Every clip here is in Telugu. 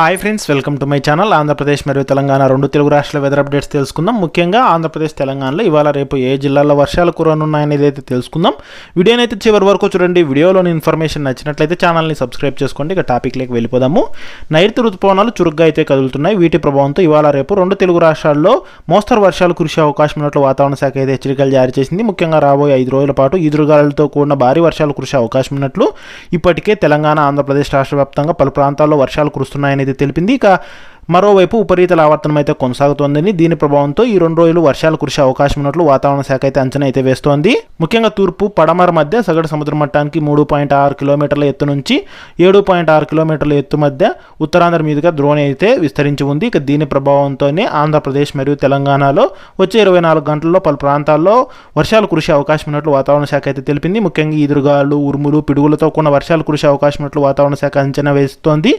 Hi friends welcome to my channel Andhra Pradesh మరియు తెలంగాణ రెండు తెలుగు రాష్ట్రాల వెదర్ అప్డేట్స్ తెలుసుకుందాం. ముఖ్యంగా ఆంధ్రప్రదేశ్ తెలంగాణలో ఇవాళ రేపు ఏ జిల్లాల్లో వర్షాలు కురనున్నాయనేది అయితే తెలుసుకుందాం. వీడియోని అయితే చివరి వరకు చూడండి. వీడియోలోని ఇన్ఫర్మేషన్ నచ్చినట్లయితే ఛానల్ని సబ్స్క్రైబ్ చేసుకోండి. ఇక టాపిక్లోకి వెళ్ళిపోదాము. నైరుతి ఋతుపవనాలు చురుగ్గా అయితే కదులుతున్నాయి. వీటి ప్రభావంతో ఇవాళ రేపు రెండు తెలుగు రాష్ట్రాల్లో మోస్తరు వర్షాలు కురిసే అవకాశం ఉన్నట్లు వాతావరణ శాఖ అయితే హెచ్చరికలు జారీ చేసింది. ముఖ్యంగా రాబోయే ఐదు రోజుల పాటు ఈదురుగాలతో కూడిన భారీ వర్షాలు కురిసే అవకాశం ఉన్నట్లు ఇప్పటికే తెలంగాణ ఆంధ్రప్రదేశ్ రాష్ట్ర వ్యాప్తంగా పలు ప్రాంతాల్లో వర్షాలు కురుస్తున్నాయని అయితే తెలిపింది. ఇక మరోవైపు ఉపరితల ఆవర్తనం అయితే కొనసాగుతోందని దీని ప్రభావంతో ఈ రెండు రోజులు వర్షాలు కురిసే అవకాశం ఉన్నట్లు వాతావరణ శాఖ అయితే అంచనా అయితే వేస్తోంది. ముఖ్యంగా తూర్పు పడమర మధ్య సగటు సముద్ర మట్టానికి మూడు పాయింట్ ఆరు కిలోమీటర్ల ఎత్తు నుంచి ఏడు పాయింట్ ఆరు కిలోమీటర్ల ఎత్తు మధ్య ఉత్తరాంధ్ర మీదుగా ద్రోణి అయితే విస్తరించి ఉంది. ఇక దీని ప్రభావంతోనే ఆంధ్రప్రదేశ్ మరియు తెలంగాణలో వచ్చే ఇరవై నాలుగు గంటల్లో పలు ప్రాంతాల్లో వర్షాలు కురిసే అవకాశం ఉన్నట్లు వాతావరణ శాఖ అయితే తెలిపింది. ముఖ్యంగా ఈదురుగాలు ఉరుములు పిడుగులతో కూడిన వర్షాలు కురిసే అవకాశం ఉన్నట్లు వాతావరణ శాఖ అంచనా వేస్తోంది.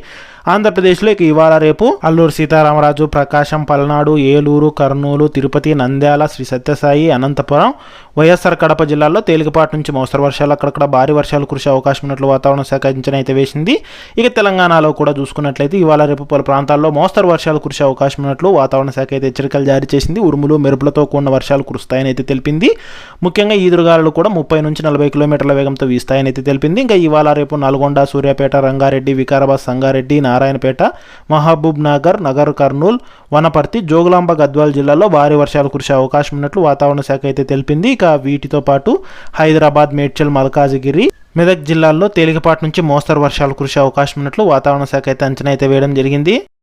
ఆంధ్రప్రదేశ్లో ఇక ఇవాళ రేపు అల్లూరు సీతారామరాజు ప్రకాశం పల్నాడు ఏలూరు కర్నూలు తిరుపతి నంద్యాల శ్రీ సత్యసాయి అనంతపురం వైఎస్ఆర్ కడప జిల్లాల్లో తేలికపాటి నుంచి మోస్తరు వర్షాలు అక్కడక్కడ భారీ వర్షాలు కురిసే అవకాశం ఉన్నట్లు వాతావరణ శాఖ అంచనా అయితే వేసింది. ఇక తెలంగాణలో కూడా చూసుకున్నట్లయితే ఇవాళ రేపు పలు ప్రాంతాల్లో మోస్తరు వర్షాలు కురిసే అవకాశం ఉన్నట్లు వాతావరణ శాఖ అయితే హెచ్చరికలు జారీ చేసింది. ఉరుములు మెరుపులతో కూడిన వర్షాలు కురుస్తాయని అయితే తెలిపింది. ముఖ్యంగా ఈదురుగాలు కూడా ముప్పై నుంచి నలభై కిలోమీటర్ల వేగంతో వీస్తాయని అయితే తెలిపింది. ఇంకా ఇవాళ రేపు నల్గొండ సూర్యాపేట రంగారెడ్డి వికారాబాద్ సంగారెడ్డి నారాయణపేట మహబూబ్ నగర్ నగర్ కర్నూల్ వనపర్తి జోగులాంబ గద్వాల్ జిల్లాలో భారీ వర్షాలు కురిసే అవకాశం ఉన్నట్లు వాతావరణ శాఖ అయితే తెలిపింది. ఇక వీటితో పాటు హైదరాబాద్ మేడ్చల్ మల్కాజిగిరి మెదక్ జిల్లాల్లో తేలికపాటి నుంచి మోస్తరు వర్షాలు కురిసే అవకాశం ఉన్నట్లు వాతావరణ శాఖ అయితే అంచనా అయితే వేయడం జరిగింది.